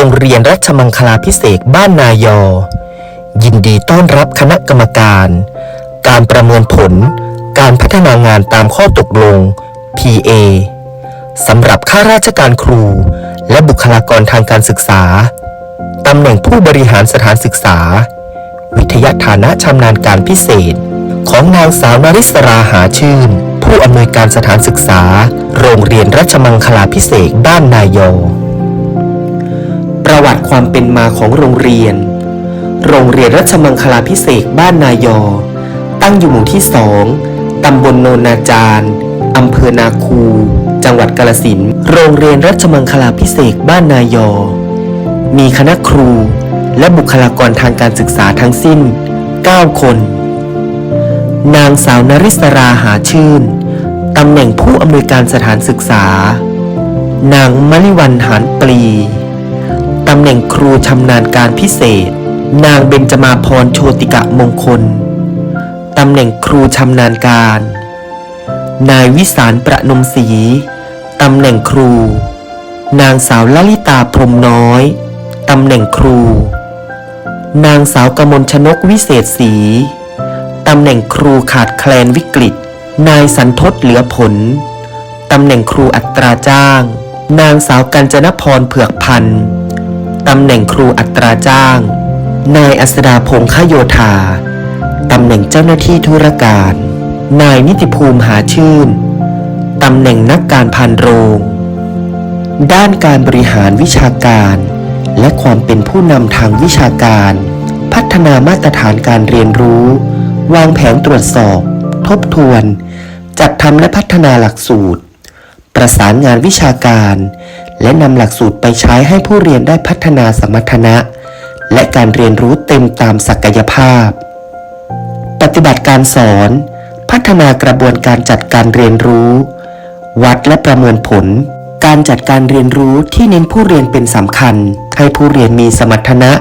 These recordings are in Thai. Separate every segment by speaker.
Speaker 1: รงเรียนรัชมังคลาพิเศษบ้านนายอ ยินดีต้อนรับคณะกรรมการ การประเมินผล การพัฒนางานตามข้อตกลง PA สำหรับข้าราชการครู และบุคลากรทางการศึกษา ตำแหน่งผู้บริหารสถานศึกษา วิทยาฐานะชำนาญการพิเศษ ของนางสาวนาริศราหาชื่น ผู้อำนวยการสถานศึกษา โรงเรียนรัชมังคลาพิเศษบ้านนายอ ความเป็นมาของโรงเรียน โรงเรียนรัชมังคลาพิเศษบ้านนายอ ตั้งอยู่หมู่ที่สองตำบลโนนนาจารอำเภอนาคู จังหวัดกาลสินโรงเรียนรัชมังคลาพิเศษบ้านนายอ มีคณะครู และบุคลากรทางการศึกษาทั้งสิ้น 9 คน นางสาวนริศราหาชื่นตำแหน่งผู้อำนวยการสถานศึกษา นางมลิวันหานปลี ตำแหน่งครูชำนาญการพิเศษ นางเบญจมาพรโชติกะมงคล ตำแหน่งครูชำนาญการ นายวิสารประนมศรีตำแหน่งครู นางสาวลลิตาพรมน้อย ตำแหน่งครู นางสาวกมลชนกวิเศษศรีตำแหน่งครูขาดแคลนวิกฤต นายสันทศเหลือผล ตำแหน่งครูอัตราจ้าง นางสาวกัญจนพรเผือกพันธ์ ตำแหน่งครูอัตราจ้าง นายอัสดาพงษ์ขโยธา ตำแหน่งเจ้าหน้าที่ธุรการ นายนิติภูมิหาชื่น ตำแหน่งนักการพันโรง ด้านการบริหารวิชาการ และความเป็นผู้นำทางวิชาการ พัฒนามาตรฐานการเรียนรู้ วางแผนตรวจสอบ ทบทวน จัดทำและพัฒนาหลักสูตร ประสานงานวิชาการ และนำหลักสูตรไปใช้ให้ผู้เรียนได้พัฒนาสมรรถนะ และการเรียนรู้เต็มตามศักยภาพ ปฏิบัติการสอน พัฒนากระบวนการจัดการเรียนรู้ วัดและประเมินผล การจัดการเรียนรู้ที่เน้นผู้เรียนเป็นสำคัญ ให้ผู้เรียนมีสมรรถนะ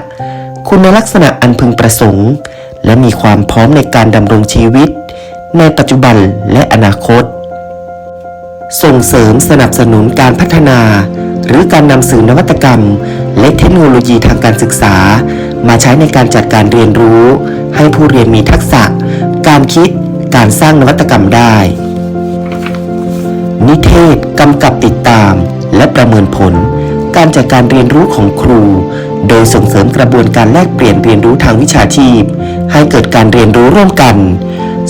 Speaker 1: คุณลักษณะอันพึงประสงค์ และมีความพร้อมในการดำรงชีวิต ในปัจจุบันและอนาคตส่งเสริมสนับสนุนการพัฒนา หรือการนำสื่อนวัตกรรม และเทคโนโลยีทางการศึกษา มาใช้ในการจัดการเรียนรู้ ให้ผู้เรียนมีทักษะ การคิด การสร้างนวัตกรรมได้ นิเทศกำกับติดตาม และประเมินผล การจัดการเรียนรู้ของครู โดยส่งเสริมกระบวนการแลกเปลี่ยนเรียนรู้ทางวิชาชีพ ให้เกิดการเรียนรู้ร่วมกัน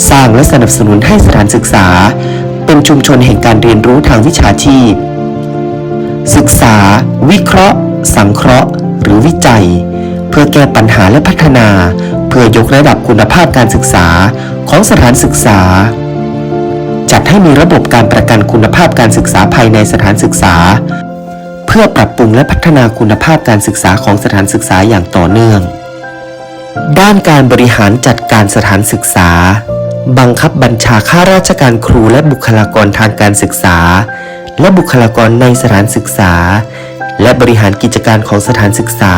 Speaker 1: สร้างและสนับสนุนให้สถานศึกษา เป็นชุมชนแห่งการเรียนรู้ทางวิชาชีพ ศึกษา วิเคราะห์ สังเคราะห์ หรือวิจัย เพื่อแก้ปัญหาและพัฒนา เพื่อยกระดับคุณภาพการศึกษาของสถานศึกษา จัดให้มีระบบการประกันคุณภาพการศึกษาภายในสถานศึกษา เพื่อปรับปรุงและพัฒนาคุณภาพการศึกษาของสถานศึกษาอย่างต่อเนื่อง ด้านการบริหารจัดการสถานศึกษา บังคับบัญชาข้าราชการครูและบุคลากรทางการศึกษา และบุคลากรในสถานศึกษา และบริหารกิจการของสถานศึกษา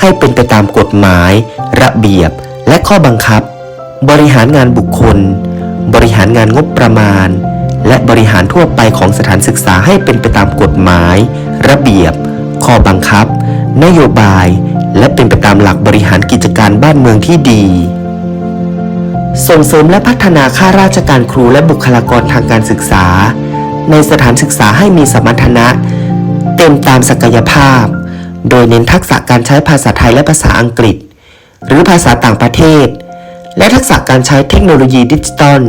Speaker 1: ให้เป็นไปตามกฎหมาย ระเบียบ และข้อบังคับ บริหารงานบุคคล บริหารงานงบประมาณ และบริหารทั่วไปของสถานศึกษาให้เป็นไปตามกฎหมาย ระเบียบ ข้อบังคับ นโยบาย และเป็นไปตามหลักบริหารกิจการบ้านเมืองที่ดีส่งเสริมและพัฒนาข้าราชการครูและบุคลากรทางการศึกษา ในสถานศึกษาให้มีสมรรถนะ เต็มตามศักยภาพ โดยเน้นทักษะการใช้ภาษาไทยและภาษาอังกฤษ หรือภาษาต่างประเทศ และทักษะการใช้เทคโนโลยีดิจิตอล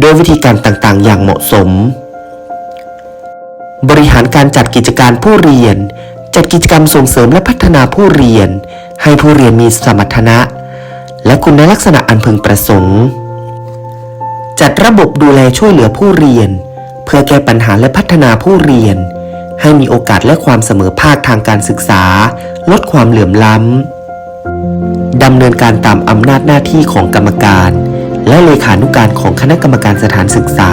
Speaker 1: โดยวิธีการต่างๆ อย่างเหมาะสม บริหารการจัดกิจการผู้เรียน จัดกิจกรรมส่งเสริมและพัฒนาผู้เรียน ให้ผู้เรียนมีสมรรถนะ และคุณลักษณะอันพึงประสงค์จัดระบบดูแลช่วยเหลือผู้เรียน เพื่อแก้ปัญหาและพัฒนาผู้เรียน ให้มีโอกาสและความเสมอภาคทางการศึกษา ลดความเหลื่อมล้ำดำเนินการตามอำนาจหน้าที่ของกรรมการ และเลขานุการของคณะกรรมการสถานศึกษา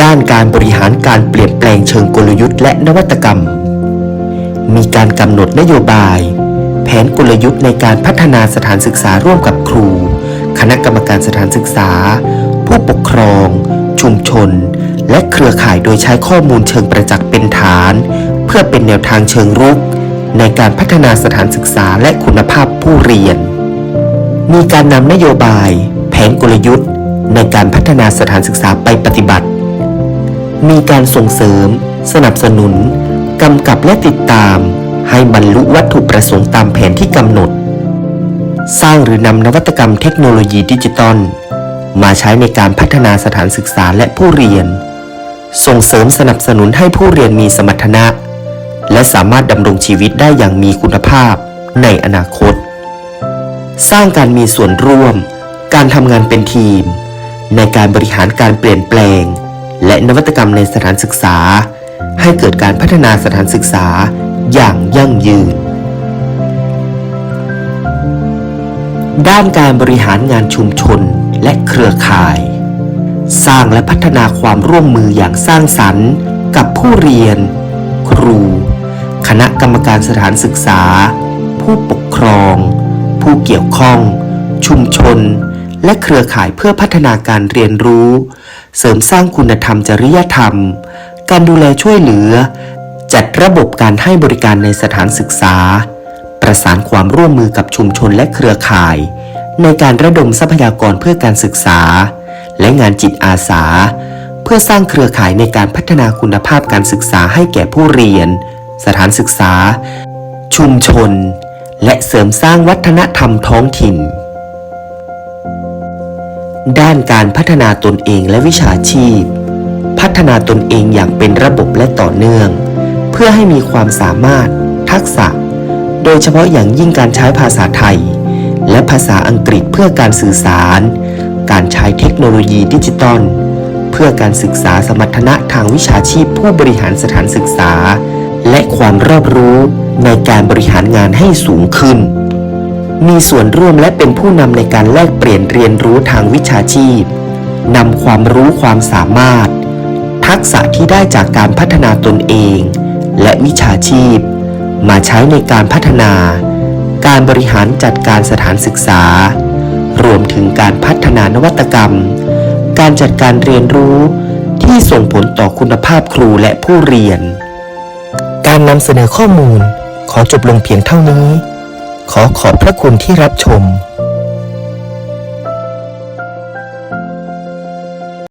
Speaker 1: ด้านการบริหารการเปลี่ยนแปลงเชิงกลยุทธ์และนวัตกรรม มีการกำหนดนโยบาย แผนกลยุทธ์ในการพัฒนาสถานศึกษาร่วมกับครู คณะกรรมการสถานศึกษา ผู้ปกครอง ชุมชน และเครือข่ายโดยใช้ข้อมูลเชิงประจักษ์เป็นฐาน เพื่อเป็นแนวทางเชิงรุก ในการพัฒนาสถานศึกษาและคุณภาพผู้เรียน มีการนำนโยบาย แผนกลยุทธ์ ในการพัฒนาสถานศึกษาไปปฏิบัติ มีการส่งเสริม สนับสนุนกำกับและติดตาม ให้บรรลุวัตถุประสงค์ตามแผนที่กำหนด สร้างหรือนำนวัตกรรมเทคโนโลยีดิจิตอล มาใช้ในการพัฒนาสถานศึกษาและผู้เรียน ส่งเสริมสนับสนุนให้ผู้เรียนมีสมรรถนะ และสามารถดำรงชีวิตได้อย่างมีคุณภาพในอนาคต สร้างการมีส่วนร่วม การทำงานเป็นทีม ในการบริหารการเปลี่ยนแปลง และนวัตกรรมในสถานศึกษา ให้เกิดการพัฒนาสถานศึกษาอย่างยั่งยืน ด้านการบริหารงานชุมชน และเครือข่าย สร้างและพัฒนาความร่วมมืออย่างสร้างสรรค์ กับผู้เรียน ครู คณะกรรมการสถานศึกษา ผู้ปกครอง ผู้เกี่ยวข้อง ชุมชน และเครือข่ายเพื่อพัฒนาการเรียนรู้ เสริมสร้างคุณธรรมจริยธรรม การดูแลช่วยเหลือ จัดระบบการให้บริการในสถานศึกษา ประสานความร่วมมือกับชุมชนและเครือข่าย ในการระดมทรัพยากรเพื่อการศึกษา และงานจิตอาสา เพื่อสร้างเครือข่ายในการพัฒนาคุณภาพการศึกษาให้แก่ผู้เรียน สถานศึกษา ชุมชน และเสริมสร้างวัฒนธรรมท้องถิ่น ด้านการพัฒนาตนเองและวิชาชีพ พัฒนาตนเองอย่างเป็นระบบและต่อเนื่อง เพื่อให้มีความสามารถ ทักษะ โดยเฉพาะอย่างยิ่งการใช้ภาษาไทย และภาษาอังกฤษเพื่อการสื่อสาร การใช้เทคโนโลยีดิจิตอลเพื่อการศึกษาสมรรถนะทางวิชาชีพผู้บริหารสถานศึกษา และความรอบรู้ในการบริหารงานให้สูงขึ้น มีส่วนร่วมและเป็นผู้นำในการแลกเปลี่ยนเรียนรู้ทางวิชาชีพนำความรู้ความสามารถ ทักษะที่ได้จากการพัฒนาตนเอง และวิชาชีพ มาใช้ในการพัฒนา การบริหารจัดการสถานศึกษา รวมถึงการพัฒนานวัตกรรม การจัดการเรียนรู้ที่ส่งผลต่อคุณภาพครูและผู้เรียน การนำเสนอข้อมูลขอจบลงเพียงเท่านี้ ขอขอบพระคุณที่รับชม